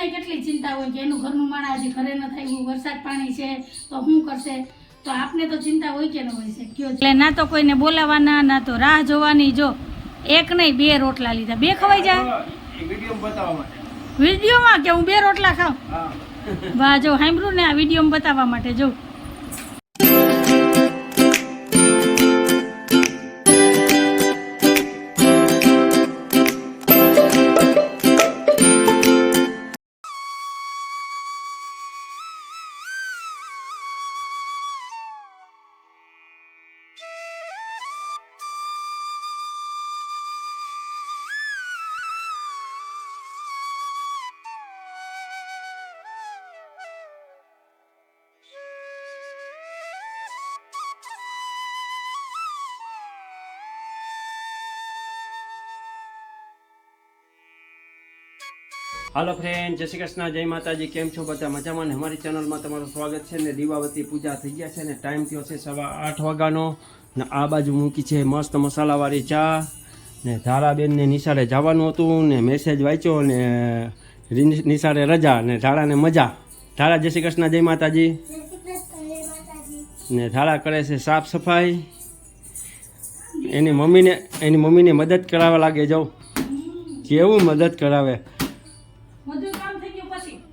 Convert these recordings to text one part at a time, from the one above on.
એને કેટલી ચિંતા હોય કે એનું ઘરનું માણા હજી ઘરે ન થાય વરસાદ પાણી છે તો શું કરશે? તો આપને તો ચિંતા હોય કે ન હોય છે કયો એટલે ના તો કોઈને બોલાવવાના ના તો રાહ જોવાની. જો એક નહીં બે રોટલા લીધા. બે ખવાઈ જાય? વીડિયો બતાવવા માટે. વિડીયોમાં કે હું બે રોટલા ખાઉં? વાહ જો સાંભળું ને આ વિડીયોમાં બતાવવા માટે. જો હાલો ફ્રેન્ડ જય શ્રી કૃષ્ણ, જય માતાજી, કેમ છો બધા? મજામાં ને? અમારી ચેનલમાં તમારું સ્વાગત છે ને દીવાવતી પૂજા થઈ ગયા છે ને ટાઈમ થયો છે સવા આઠ વાગ્યાનો ને આ બાજુ મૂકી છે મસ્ત મસાલાવાળી ચા ને ધારાબેનને નિશાળે જવાનું હતું ને મેસેજ વાંચ્યો ને નિશાળે રજા ને ધારાને મજા. ધારા, જય શ્રી કૃષ્ણ, જય માતાજી. ને ધારા કરે છે સાફ સફાઈ. એની મમ્મીને એની મમ્મીને મદદ કરાવવા લાગે જાઉં કેવું મદદ કરાવે?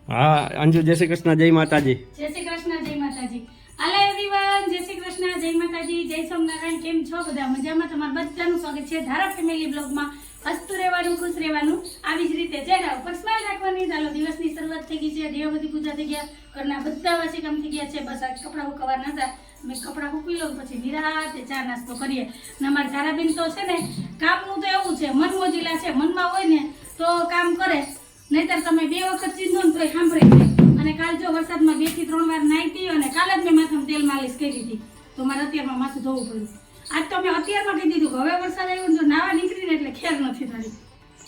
હા, અંજુ, જય શ્રી કૃષ્ણ, જય માતાજી. જય શ્રી કૃષ્ણ, જય માતાજી. હાલો એવરીવન જય શ્રી કૃષ્ણ, જય માતાજી, જય સોમનારાયણ, કેમ છો બધા? મજામાં? તમારું બધાનું સ્વાગત છે ધારા ફેમિલી બ્લોગમાં. હસતું રહેવાનું, ખુશ રહેવાનું, આવી જ રીતે. ચહેરા ઉપર સ્માઈલ રાખવાની ચાલો દિવસની શરૂઆત થઈ ગઈ છે. દેવબતી પૂજા થઈ ગયા. ઘરના બધા વાસી કામ થઈ ગયા છે. બસ આ કપડાં હુકવાના હતા. મેં કપડાં હુકવી લઉં, પછી નિરાતે ચા નાસ્તો કરીએ. ને અમારા ધારાબેન તો છે ને, કામનું તો એવું છે, મન મોજીલા છે. મનમાં હોય ને, તો કામ કરે. નહીતર તમે બે વખત ચીંધો ને તોય સાંભળી જાય અને કાલ જો વરસાદમાં બેથી ત્રણ વાર નાહીતી અને કાલ જ મેં માથામાં તેલ માલિશ કરી હતી. તો મારે અત્યારમાં માથું ધોવું પડ્યું. આજ તો મેં અત્યારમાં કહી દીધું હવે વરસાદ આવ્યો ને જો નાવા નીકળીને એટલે ખેર નથી થતી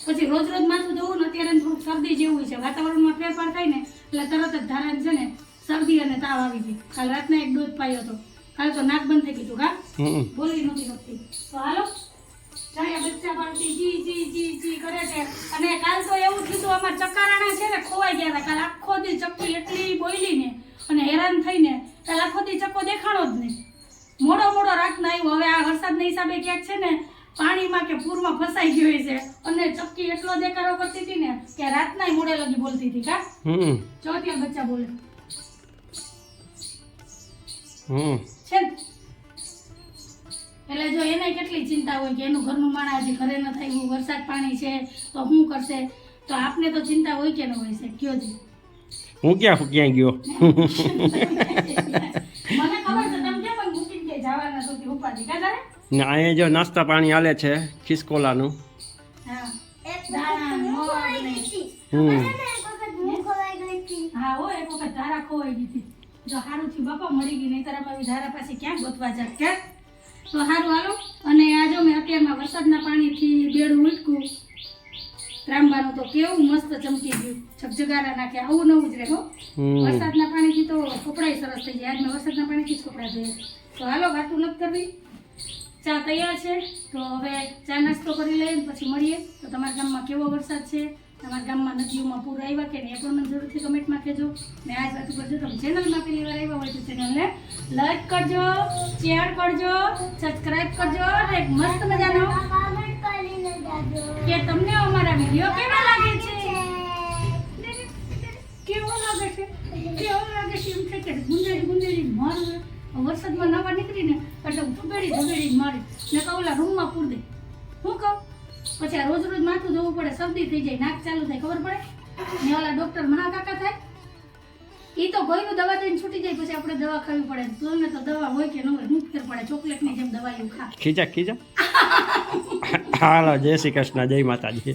પછી રોજ રોજ માથું ધોવું ને અત્યારે થોડુંક શરદી જેવું છે. વાતાવરણમાં ફેરફાર થાય ને એટલે તરત જ ધારણ છે ને શરદી અને તાવ આવી ગઈ. કાલ રાતના એક ડોઝ પાયો હતો. કાલ તો નાક બંધ થઈ ગયું કા હમ. બોલી નથી શકતી તો હાલો. ચાલ્યા બચ્ચા પાડતી જી જી જી જી કરે છે. અને કાલ તો એવું થયું દી ચક્કી એટલી બોયલી ને અને હેરાન થઈને કાલ આખો દી ચક્કો દેખાણો જ નહીં. મોડો મોડો રાતના આવ્યો. હવે આ વરસાદના હિસાબે ક્યાંક છે ને પાણીમાં કે પૂરમાં ફસાઈ ગયો છે અને ચક્કી એટલો દેખાડો કરતી હતી ને કે રાતના મોડે લગી બોલતી હતી કા? હમ. બચ્ચા બોલે. છે એટલે જો એને કેટલી ચિંતા હોય કે એનું ઘરનું માણા હજી ઘરે ન થાય વરસાદ પાણી છે તો શું કરશે? તો આપને તો ચિંતા હોય કે ન હોય છે કયો જી. હું ક્યાં ક્યાં ગયો ને અહીંયા જો નાસ્તા પાણી હાલે છે ખિસકોલાનું. હા. હમ. હા હો જો થયું બાપા મળી ગઈ નહીં તારા ધારા પાસે ક્યાં ગોતવા જાત ક્યાં તો સારું હાલો. અને આ જો મેં અત્યારમાં વરસાદના પાણીથી બેડું ઉટકું ત્રાંબાનું તો કેવું મસ્ત ચમકી ગયું. છગજગારા નાખે આવું નવું જ રહે હો. વરસાદના પાણીથી તો કપડાય સરસ થઈ જાય. આજ મેં વરસાદના પાણીથી જ કપડાં ધોયા. તો હાલો વાતું નથી કરવી. ચા તૈયાર છે. તો હવે ચા નાસ્તો કરી લઈએ પછી મળીએ. તો તમારા ગામમાં કેવો વરસાદ છે? તમારા ગામમાં નદીઓમાં પૂર આવ્યા કે એ પણ મને જરૂરથી કમેન્ટમાં કહેજો. ને આ વાત કરજો. તમે ચેનલમાં પહેલી વાર આવ્યા હોય તો ચેનલને લાઈક કરજો શેર કરજો સબસ્ક્રાઈબ કરજો. અને એક મસ્ત મજાનો કે તમને અમારા વીડિયો કેવા લાગે છે? કેવો લાગે છે? કેવો લાગે છે? એમ છે કે ગુંદેરી ગુંદેરી મારું વરસાદમાં નવા નીકળીને એટલે ધુબેડી ધુબેડી મારી. ને કહું, ઓલા રૂમમાં પૂર દે. હું કહું, પછી આ રોજ રોજ માથું ધોવું પડે, શરદી થઈ જાય, નાક ચાલુ થાય, ખબર પડે? ને ઓલા ડોક્ટર મહાકાકા થાય. એ તો ગોળીનું દવા દઈને છૂટી જાય, પછી આપણે દવા ખાવી પડે. તોને તો દવા હોય કે ન હોય હું પડે, ચોકલેટની જેમ દવા એવું ખા ખીજા. ખીચા હાલો જય શ્રી કૃષ્ણ જય માતાજી.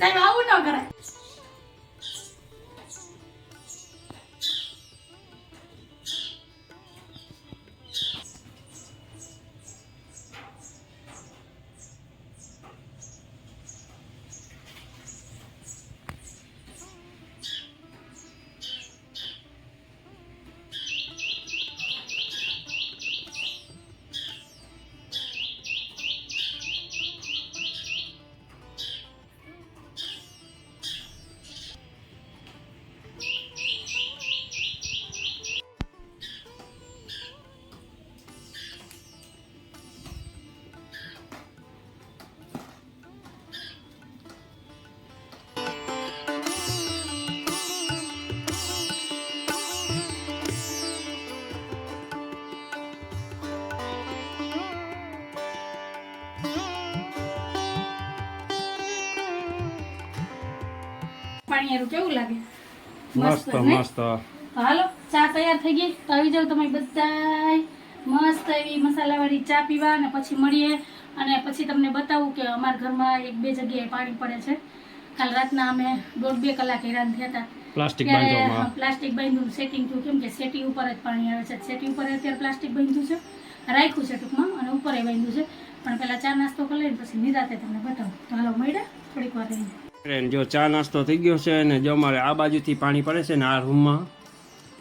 પાણીયારું કેવું લાગે? મસ્ત મસ્ત હાલો ચા તૈયાર થઈ ગઈ. તો આવી જાવ તમે બધા મસ્ત એવી મસાલાવાળી ચા પીવા અને પછી મળીએ. અને પછી તમને બતાવું કે અમારા ઘરમાં એક બે જગ્યાએ પાણી પડે છે. કાલ રાતના અમે દોઢ બે કલાક હેરાન થયા હતા. પ્લાસ્ટિક બાંધવામાં. પ્લાસ્ટિક બાંધ્યું સેટિંગ થયું. કેમ કે સેટી ઉપર જ પાણી આવે છે. સેટી ઉપર અત્યારે પ્લાસ્ટિક બાંધ્યું છે. રાખ્યું છે ટૂંકમાં અને ઉપર એ બાંધ્યું છે. પણ પહેલાં ચા નાસ્તો કરી લઈને પછી નિરાતે તમને બતાવું. તો હાલો મળ્યા. થોડીક વાર રહીને. ફ્રેન્ડ જો ચા નાસ્તો થઈ ગયો છે અને જો અમારે આ બાજુથી પાણી પડે છે ને આ રૂમમાં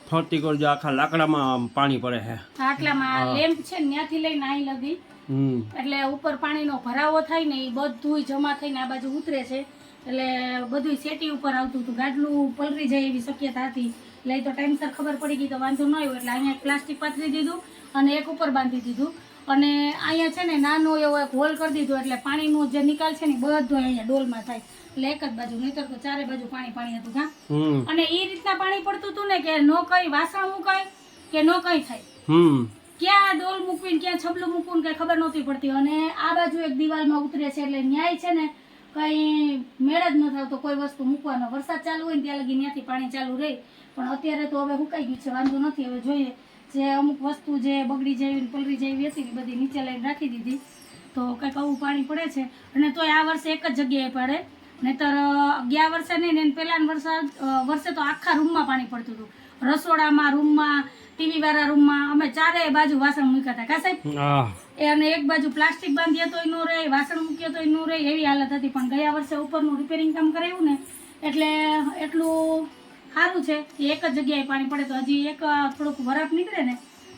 ફરતી કર જો આખા લાકડામાં પાણી પડે છે. આટલામાં લેમ્પ છે ને ત્યાંથી લઈને અહીં લગી એટલે ઉપર પાણીનો ભરાવો થાય ને એ બધું જમા થઈને આ બાજુ ઉતરે છે. એટલે બધું સેટી ઉપર આવતું હતું. ગાડલું પલરી જાય એવી શક્યતા હતી. એટલે તો ટાઈમસર ખબર પડી ગઈ તો વાંધો ન આવ્યો. એટલે અહીંયા પ્લાસ્ટિક પાથરી દીધું અને એક ઉપર બાંધી દીધું. અને અહીંયા છે ને નાનો એવો એક હોલ કરી દીધો. એટલે પાણીનો જે નિકાલ છે ને બધું અહીંયા ડોલમાં થાય. એટલે એક જ બાજુ નહીતર તો ચારે બાજુ પાણી પાણી હતું હા? અને એ રીતના પાણી પડતું હતું ને કે નો કઈ વાસણ મુકાય કે નો કઈ થાય. ક્યાં ડોલ મૂકવી ક્યાં છબલું મૂકવું કઈ ખબર નહોતી પડતી. અને આ બાજુ એક દિવાલમાં ઉતરે છે એટલે ન્યાય છે ને કઈ મેળ જ ન થતો કોઈ વસ્તુ મૂકવાનો. વરસાદ ચાલુ હોય ને ત્યાં લગી ત્યાંથી પાણી ચાલુ રહે. પણ અત્યારે તો હવે સુકાઈ ગયું છે વાંધો નથી. હવે જોઈએ જે અમુક વસ્તુ જે બગડી જેવી પલરી જેવી હતી બધી નીચે લઈને રાખી દીધી. તો કંઈક આવું પાણી પડે છે. અને તોય આ વર્ષે એક જ જગ્યાએ પડે. નહીતર ગયા વર્ષે નહીં ને એના પહેલાના વરસાદ વર્ષે તો આખા રૂમમાં પાણી પડતું હતું. રસોડામાં રૂમમાં ટીવી વાળા રૂમમાં અમે ચારે બાજુ વાસણ મૂક્યા હતા. કા સાહેબ? એ અને એક બાજુ પ્લાસ્ટિક બાંધીએ તોય નો રહે વાસણ મૂકીએ તોય નો રહે એવી હાલત હતી. પણ ગયા વર્ષે ઉપરનું રિપેરિંગ કામ કરાવ્યું ને એટલે એટલું સારું છે કે એક જ જગ્યાએ પાણી પડે તો હજી એક થોડુંક વરાપ નીકળે ને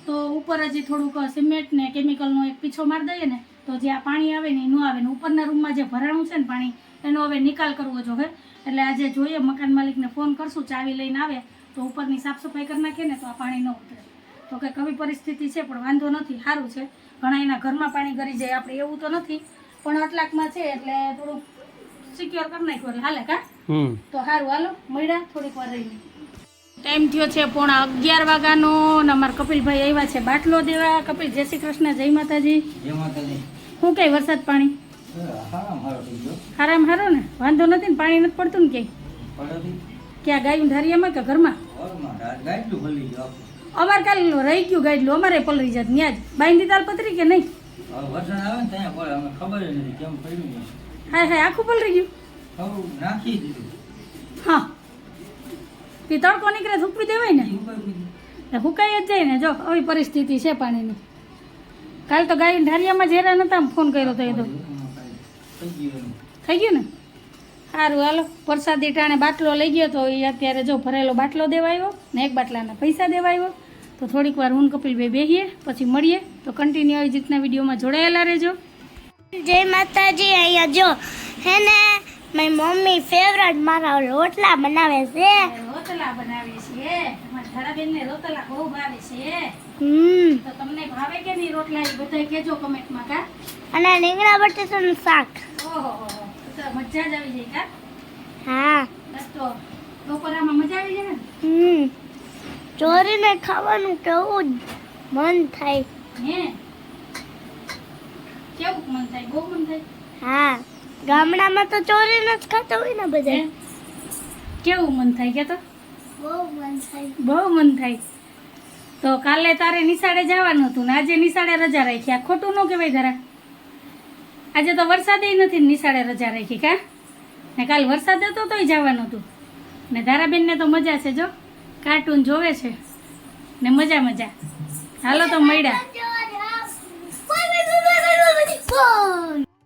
તો ઉપર હજી થોડુંક સિમેન્ટ ને કેમિકલનો એક પીછો મારી દઈએ ને તો જે આ પાણી આવે ને એ ન આવે ને ઉપરના રૂમમાં જે ભરાણું છે ને પાણી એનો હવે નિકાલ કરવો જોઈએ એટલે આજે જોઈએ મકાન માલિકને ફોન કરશું ચાવી લઈને આવે તો ઉપરની સાફ સફાઈ કરી નાખીએ ને તો આ પાણી ન ઉતરે. તો કંઈક આવી પરિસ્થિતિ છે પણ વાંધો નથી સારું છે. ઘણા એના ઘરમાં પાણી ગરી જાય આપણે એવું તો નથી પણ આટલાકમાં છે એટલે થોડુંક સિક્યોર કરી નાખ્યું એટલે હાલે કા? તો સારું હાલો મળ્યા થોડીક વાર રહીને ટાઈમ થયો છે પોણા અગિયાર વાગ્યાનો અને અમારા કપિલભાઈ આવ્યા છે બાટલો દેવા. કપિલ જય શ્રી કૃષ્ણ જય માતાજી. શું કહે વરસાદ પાણી? હારામ હારો ને. વાંધો નથી ને પાણી નથી પડતું ને ક્યાંય? ક્યાં ગાયું ધારિયામાં કે ઘરમાં? અમારે કાલ રહી ગયું ગાડલું અમારે પલરી જાત ન્યા જ. બાંધી તાલ પતરી કે નહીં? હાય હાય આખું પલરી ગયું? હા. તે તડકો નીકળે થૂકવી દેવાય ને. હુકાઈ જ જાય ને જો આવી પરિસ્થિતિ છે પાણીની. કાલ તો ગાય ઢારિયામાં જ નતા ફોન કર્યો તો એ તો. થઈ ગયું ને? સારું હાલો. પ્રસાદી ટાણે બાટલો લઈ ગયો તો એ અત્યારે જો ભરેલો બાટલો દેવાયો ને એક બાટલાના પૈસા દેવાયો. તો થોડીક વાર હું કપિલભાઈ બેહીએ પછી મળીએ. તો કન્ટિન્યુ આવી રીતના વિડીયોમાં જોડાયેલા રહેજો. જય માતાજી અહીંયા જો હે ને મારી મમ્મી ફેવરેટ મારા રોટલા બનાવે છે. રોતલા બનાવીએ છીએ. અમારા ધારાબેનને રોટલા બહુ ભાવે છે. તો તમને ભાવે કે નહીં રોટલા એ બધાય કહેજો કમેન્ટમાં કા? અને રીંગણા બટેટાનું શાક. ઓહો તો મજા જ આવી જાય કા? હા. બસ તો બપોરામાં મજા આવી જાય ને? હમ. ચોરીને ખાવાનું કેવું મન થાય. હે? કેવું મન થાય? બહુ મન થાય? હા. ગામડામાં તો ચોરીને જ ખાતા હોય ને બધા. કેવું મન થાય કે તો? બહુ મન થાય. બહુ મન થાય. તો કાલે તારે નિશાળે જવાનું હતું ને આજે નિશાળે રજા રાખી. આ ખોટું ન કહેવાય ધરા આજે તો વરસાદે નથી નિશાળે રજા રાખી કા? ને કાલ વરસાદ હતો તોય જવાનું હતું. ને ધારાબેનને તો મજા છે જો. કાર્ટૂન જોવે છે. ને મજા મજા. હાલો તો મળ્યા.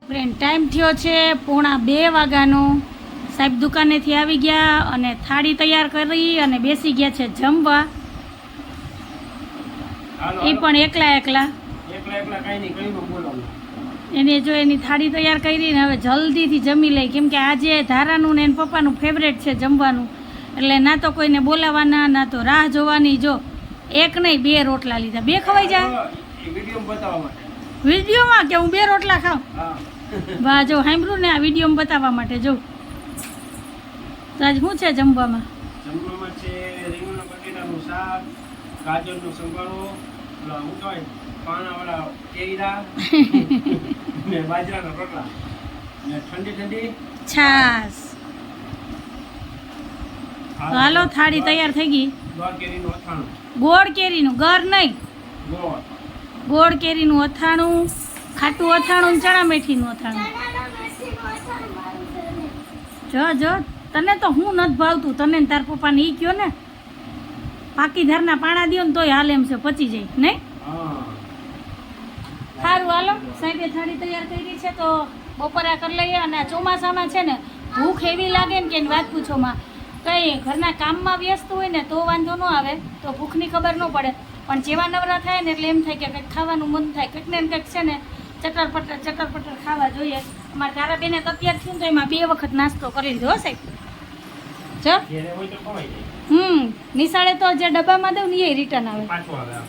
ફ્રેન્ડ ટાઈમ થયો છે પોણા બે વાગ્યાનો. સાહેબ દુકાનેથી આવી ગયા અને થાળી તૈયાર કરી અને બેસી ગયા છે જમવા. એ પણ એકલા એકલા. એકલા એકલા કઈ નહીં કઈ બોલાવું એને જો એની થાળી તૈયાર કરી ને હવે જલ્દીથી જમી લઈ કેમ કે આજે ધારાનું ને એના પપ્પાનું ફેવરેટ છે જમવાનું. એટલે ના તો કોઈને બોલાવાના ના તો રાહ જોવાની. જો એક નહીં બે રોટલા લીધા. બે ખવાઈ જાય? વિડીયોમાં કે હું બે રોટલા ખાઉં? વાહ જો સાંભળું ને આ વિડીયોમાં બતાવવા માટે જો. તો આજ શું છે જમવામાં? જમવામાં છે રીંગણ બટેટાનું શાક ગાજરનો સંભારો શું કહેવાય પાણાવાળા કેળા ને બાજરાના રોટલા ને ઠંડી ઠંડી. છાસ. હાલો થાળી તૈયાર થઈ ગઈ. ગોળ કેરીનું ઘર નહીં. ગોળ. કેરીનું અથાણું ખાટું અથાણું ચણા મેથીનું અથાણું. જો જો તને તો હું નથી ભાવતું તને તાર પપ્પાને એ કયો ને? પાકી ધારના પાણા દો ને તોય હાલ એમ છે પચી જાય નહીં? સારું હાલો. સાહેબે થાળી તૈયાર કરી છે તો બપોરા કરી લઈએ અને ચોમાસામાં છે ને ભૂખ એવી લાગે ને કે વાત પૂછોમાં કંઈ ઘરના કામમાં વ્યસ્ત હોય ને તો વાંધો ન આવે તો ભૂખની ખબર ન પડે. પણ જેવા નવરા થાય ને એટલે એમ થાય કે કંઈક ખાવાનું મન થાય કંઈક ને કંઈક છે ને ચટર પટર ચટર પટર ખાવા જોઈએ. અમારા તારા બેને અત્યાર થયું તો એમાં બે વખત નાસ્તો કરી લીધો સાહેબ. જો? હમ નિશાળે તો જે ડબ્બામાં દઉં ને એ રિટર્ન આવે. પાછું આવે આમ.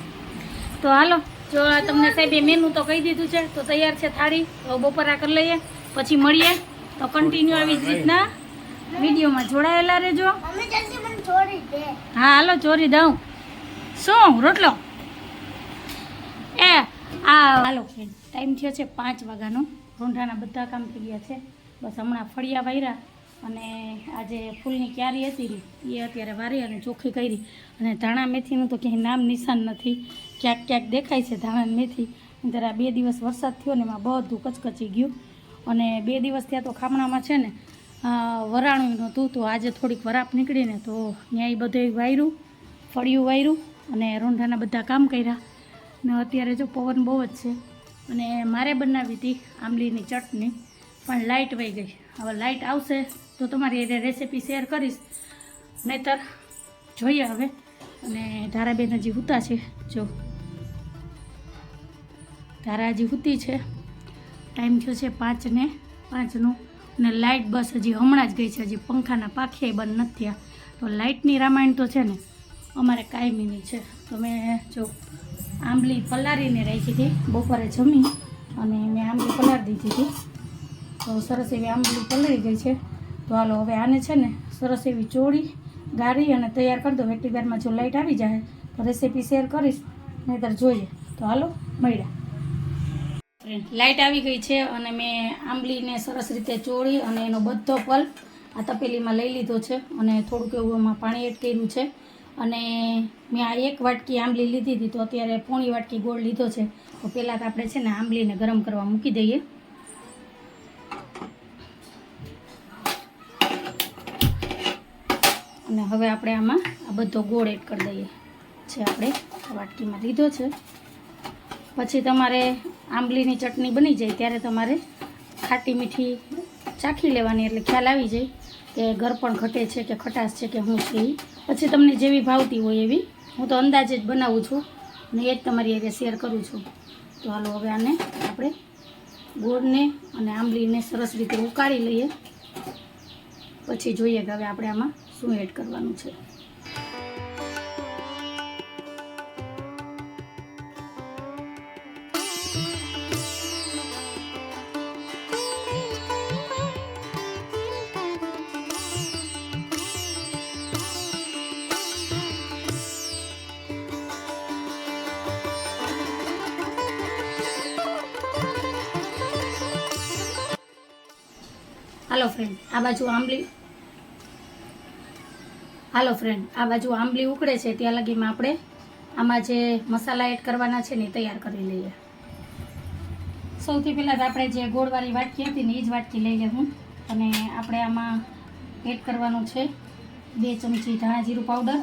તો હાલો જો આ તમને સાહેબે મેનુ તો કહી દીધું છે તો તૈયાર છે થાળી. તો બપોરા કરી લઈએ પછી મળીએ. તો કન્ટિન્યુ આવી જ રીતના વિડીયોમાં જોડાયેલા રહેજો. મમ્મી જલ્દી મને છોડી દે. હા હાલો ચોરી દઉં. શું રોટલો? એ આ હાલો ટાઈમ થયો છે પાંચ વાગ્યાનો. રોંઢાના બધા કામ થઈ ગયા છે. બસ હમણાં ફળિયા વાર્યા અને આજે ફૂલની ક્યારી હતી એ અત્યારે વારી અને ચોખ્ખી કરી. અને ધાણા મેથીનું તો ક્યાંય નામ નિશાન નથી. ક્યાંક ક્યાંક દેખાય છે ધાણા મેથી. જરા બે દિવસ વરસાદ થયો ને, એમાં બધું કચકચી ગયું. અને બે દિવસ ત્યાં તો ખામણામાં છે ને વરાણું નહોતું. તો આજે થોડીક વરાપ નીકળીને તો ત્યાં બધું વાયરું, ફળિયું વાયરું અને રોંઢાના બધા કામ કર્યા. ને અત્યારે જો પવન બહુ જ છે. અને મારે બનાવી હતી આંબલીની ચટણી, પણ લાઇટ વહી ગઈ. હવે લાઇટ આવશે. તો તમારી એ રેસીપી શેર કરીશ. નહીતર જોઈએ હવે. અને ધારાબેન હજી હુતા છે. જો. ધારા હજી હુતી છે. ટાઈમ થયો છે પાંચને પાંચનો અને લાઇટ બસ હજી હમણાં જ ગઈ છે. હજી પંખાના પાખે બંધ નથી થયા. તો લાઇટની રામાયણ તો છે ને અમારે કાયમીની છે. તો મેં જો આંબલી પલાળીને રાખી હતી. બપોરે જમી અને મેં આંબલી પલાળી દીધી હતી. તો સરસ એવી આંબલી પલળી ગઈ છે. તો હાલો, હવે આને છે ને સરસ એવી ચોળી ગાળી અને તૈયાર કરી દો એટલી વારમાં જો લાઇટ આવી જાય તો રેસીપી શેર કરીશ, નહીતર જોઈએ. તો હાલો, મળ્યા. લાઇટ આવી ગઈ છે અને મેં આંબલીને સરસ રીતે ચોળી અને એનો બધો પલ્પ આ તપેલીમાં લઈ લીધો છે અને થોડુંક એવું એમાં પાણી એડ કર્યું છે. અને મેં આ એક વાટકી આંબલી લીધી હતી તો અત્યારે પોણી વાટકી ગોળ લીધો છે. તો પહેલાં તો આપણે છે ને આંબલીને ગરમ કરવા મૂકી દઈએ. અને હવે આપણે આમાં આ બધો ગોળ એડ કરી દઈએ. જે આપણે વાટકીમાં લીધો છે. પછી તમારે આંબલીની ચટણી બની જાય ત્યારે તમારે ખાટી મીઠી ચાખી લેવાની એટલે ખ્યાલ આવી જાય કે ઘર પણ ઘટે છે કે ખટાશ છે કે હું છે પછી તમને જેવી ભાવતી હોય એવી હું તો અંદાજે જ બનાવું છું અને એ જ તમારી એરિયા શેર કરું છું. તો હાલો હવે આને આપણે ગોળને અને આંબલીને સરસ રીતે ઉકાળી લઈએ. પછી જોઈએ કે હવે આપણે આમાં શું એડ કરવાનું છે? હાલો ફ્રેન્ડ આ બાજુ આંબલી હાલો ફ્રેન્ડ આ બાજુ આંબલી ઉકળે છે, ત્યાં લગીમાં આપણે આમાં જે મસાલા એડ કરવાના છે ને તૈયાર કરી લઈએ. સૌથી પહેલાં તો આપણે જે ગોળવાળી વાટકી હતી ને એ જ વાટકી લઈ લેવું અને આપણે આમાં એડ કરવાનું છે બે ચમચી ધાણા જીરું પાવડર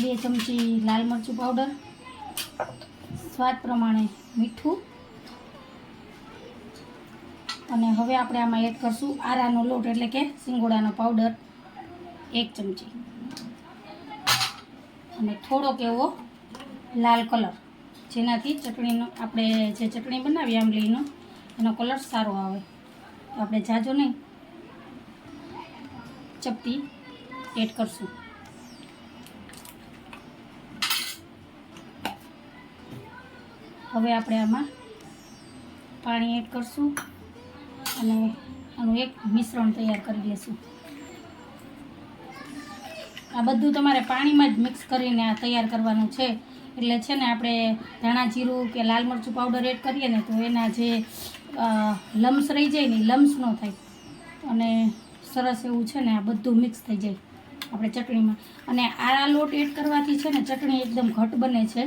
બે ચમચી લાલ મરચું પાવડર સ્વાદ પ્રમાણે મીઠું અને હવે આપણે આમાં એડ કરશું આરાનો લોટ, એટલે કે સિંગોડાનો પાવડર એક ચમચી. અને થોડોક એવો લાલ કલર જેનાથી ચટણીનો, આપણે જે ચટણી બનાવીએ આંબલીનો, એનો કલર સારો આવે. તો આપણે જાજો નહીં. ચપટી એડ કરશું. હવે આપણે આમાં પાણી એડ કરશું. અને આનું એક મિશ્રણ તૈયાર કરી લેશું. આ બધું તમારે પાણીમાં જ મિક્સ કરીને આ તૈયાર કરવાનું છે. એટલે છે ને આપણે ધાણા જીરું કે લાલ મરચું પાવડર એડ કરીએ ને તો એના જે લમ્સ રહી જાય ને લમ્સ ન થાય. અને સરસ એવું છે ને આ બધું મિક્સ થઈ જાય આપણે ચટણીમાં. અને આ લોટ એડ કરવાથી છે ને ચટણી એકદમ ઘટ બને છે.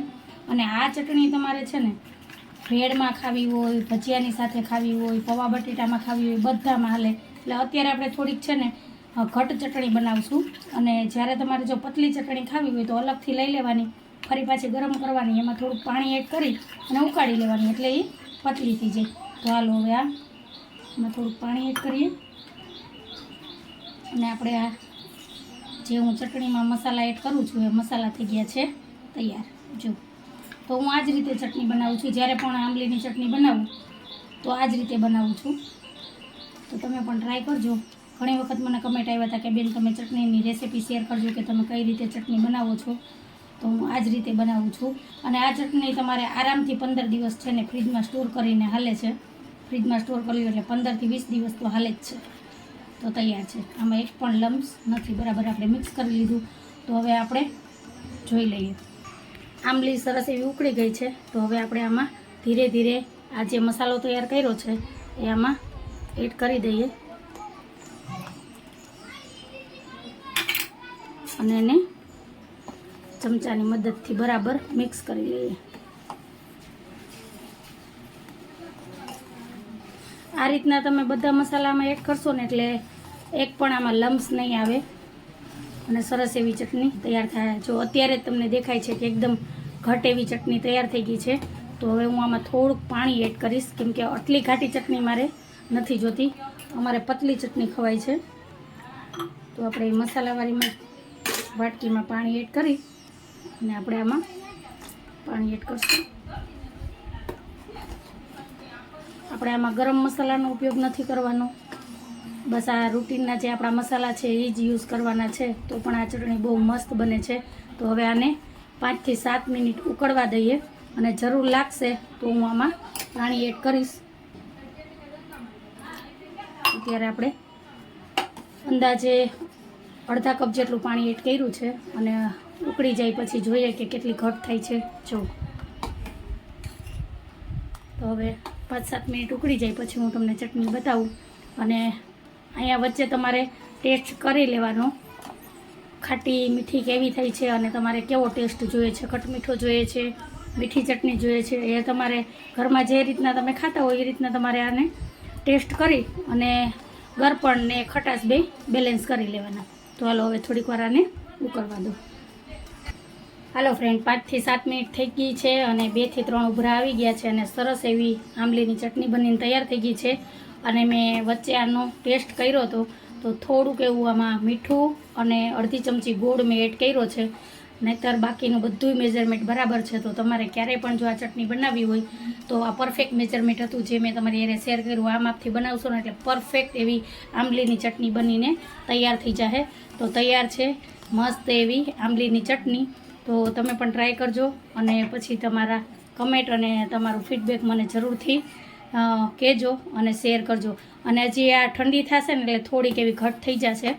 અને આ ચટણી તમારે છે ને બ્રેડમાં ખાવી હોય, ભજીયાની સાથે ખાવી હોય, પૌવા બટેટામાં ખાવી હોય, બધામાં હાલે. એટલે અત્યારે આપણે થોડીક છે ને ઘટ ચટણી બનાવશું. અને જ્યારે તમારે જો પતલી ચટણી ખાવી હોય તો અલગથી લઈ લેવાની. ફરી પાછી ગરમ કરવાની. એમાં થોડુંક પાણી એડ કરી અને ઉકાળી લેવાની. એટલે એ પતલી થઈ જાય. તો હાલો હવે આ, એમાં થોડુંક પાણી એડ કરીએ. અને આપણે આ જે હું ચટણીમાં મસાલા એડ કરું છું, એ મસાલા થઈ ગયા છે. તૈયાર. જો. તો હું આ જ રીતે ચટણી બનાવું છું. જ્યારે પણ આંબલીની ચટણી બનાવું, તો આ જ રીતે બનાવું છું. તો તમે પણ ટ્રાય કરજો. ઘણી વખત મને કમેન્ટ આવ્યા હતા કે, બેન, તમે ચટણીની રેસીપી શેર કરજો કે તમે કઈ રીતે ચટણી બનાવો છો. તો હું આ જ રીતે બનાવું છું. અને આ ચટણી તમારે આરામથી પંદર દિવસ છે ને ફ્રીજમાં સ્ટોર કરીને હાલે છે. ફ્રીજમાં સ્ટોર કર્યું એટલે પંદરથી વીસ દિવસ તો હાલે જ છે. તો તૈયાર છે. આમાં એક પણ લમ્સ નથી. બરાબર, આપણે મિક્સ કરી લીધું. તો હવે આપણે જોઈ લઈએ. આંબલી સરસ એવી ઉકળી ગઈ છે. તો હવે આપણે આમાં ધીરે ધીરે આ જે મસાલો તૈયાર કર્યો છે, એ આમાં એડ કરી દઈએ. અને એને ચમચાની મદદથી બરાબર મિક્સ કરી લઈએ. આ રીતના તમે બધા મસાલામાં એડ કરશો ને એટલે એક પણ આમાં લમ્સ નહીં આવે. અને સરસ એવી ચટણી તૈયાર થાય. જો અત્યારે તમને દેખાય છે કે એકદમ ઘટ એવી ચટણી તૈયાર થઈ ગઈ છે. તો હવે હું આમાં થોડુંક પાણી એડ કરીશ, કેમ કે આટલી ઘાટી ચટણી મારે નથી જોતી. અમારે પતલી ચટણી ખવાય છે. તો આપણે મસાલાવાળીમાં વાટકીમાં પાણી એડ કરી અને આપણે આમાં પાણી એડ કરશું. આપણે આમાં ગરમ મસાલાનો ઉપયોગ નથી કરવાનો. બસ આ રૂટીનના જે આપણા મસાલા છે, એ જ યુઝ કરવાના છે. તો પણ આ ચટણી બહુ મસ્ત બને છે. તો હવે આને પાંચથી સાત મિનિટ ઉકળવા દઈએ અને જરૂર લાગશે તો હું આમાં પાણી એડ કરીશ. અત્યારે આપણે અંદાજે અડધા કપ જેટલું પાણી એડ કર્યું છે અને ઉકળી જાય પછી જોઈએ કે કેટલી ઘટ થાય છે. જો. તો હવે પાંચ સાત મિનિટ ઉકળી જાય પછી હું તમને ચટણી બતાવું અને અહીંયા વચ્ચે તમારે ટેસ્ટ કરી લેવાનો. ખાટી મીઠી કેવી થઈ છે અને તમારે કેવો ટેસ્ટ જોઈએ છે? ખટમીઠો જોઈએ છે? મીઠી ચટણી જોઈએ છે? એ તમારે ઘરમાં જે રીતના તમે ખાતા હોય એ રીતના તમારે આને ટેસ્ટ કરી અને ગરપણ ને ખટાશ બે બેલેન્સ કરી લેવાના. તો હાલો હવે થોડીક વાર આને ઉકળવા દો. હાલો ફ્રેન્ડ પાંચથી સાત મિનિટ થઈ ગઈ છે અને બેથી ત્રણ ઉભરા આવી ગયા છે અને સરસ એવી આંબલીની ચટણી બનીને તૈયાર થઈ ગઈ છે. અને મેં વચ્ચે આનો ટેસ્ટ કર્યો હતો. તો થોડુંક એવું આમાં મીઠું અને અડધી ચમચી ગોળ મેં એડ કર્યો છે. નહીંતર બાકીનું બધું મેજરમેન્ટ બરાબર છે. તો તમારે ક્યારેય પણ જો આ ચટણી બનાવવી હોય, તો આ પરફેક્ટ મેજરમેન્ટ હતું જે મેં તમારી એને શેર કર્યું. આ માપથી બનાવશો ને એટલે પરફેક્ટ એવી આંબલીની ચટણી બનીને તૈયાર થઈ જશે તો તૈયાર છે. મસ્ત એવી આંબલીની ચટણી. તો તમે પણ ટ્રાય કરજો અને પછી તમારા કમેન્ટ અને તમારું ફીડબેક મને જરૂરથી કહેજો અને શેર કરજો. અને હજી આ ઠંડી થશે ને એટલે થોડીક એવી ઘટ થઈ જશે.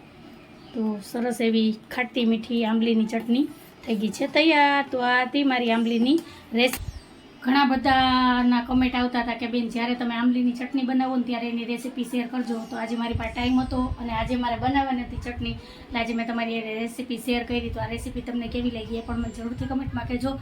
તો સરસ એવી ખાટી મીઠી આંબલીની ચટણી થઈ ગઈ છે. તૈયાર તો આ હતી મારી આંબલીની રેસીપી ઘણા બધાના કમેન્ટ આવતા હતા કે બેન, જ્યારે તમે આંબલીની ચટણી બનાવો ને ત્યારે એની રેસીપી શેર કરજો. તો આજે મારી પાસે ટાઈમ હતો અને આજે મારે બનાવવાની હતી ચટણી. એટલે આજે મેં તમારી રેસીપી શેર કરી. તો આ રેસીપી તમને કેવી લાગી એ પણ મને જરૂરથી કમેન્ટમાં કહેજો.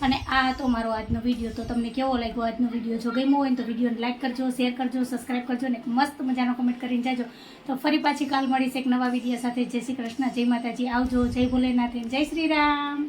અને આ હતો મારો આજનો વીડિયો તો તમને કેવો લાગ્યો આજનો વીડિયો જો ગમ્યો હોય તો વિડીયોને લાઇક કરજો શેર કરજો સબસ્ક્રાઈબ કરજો અને મસ્ત મજાનો કમેન્ટ કરીને જાજો. તો ફરી પાછી કાલ મળીશ એક નવા વીડિયો સાથે. જય શ્રી કૃષ્ણ, જય માતાજી. આવજો. જય ભોલેનાથ. જય શ્રી રામ.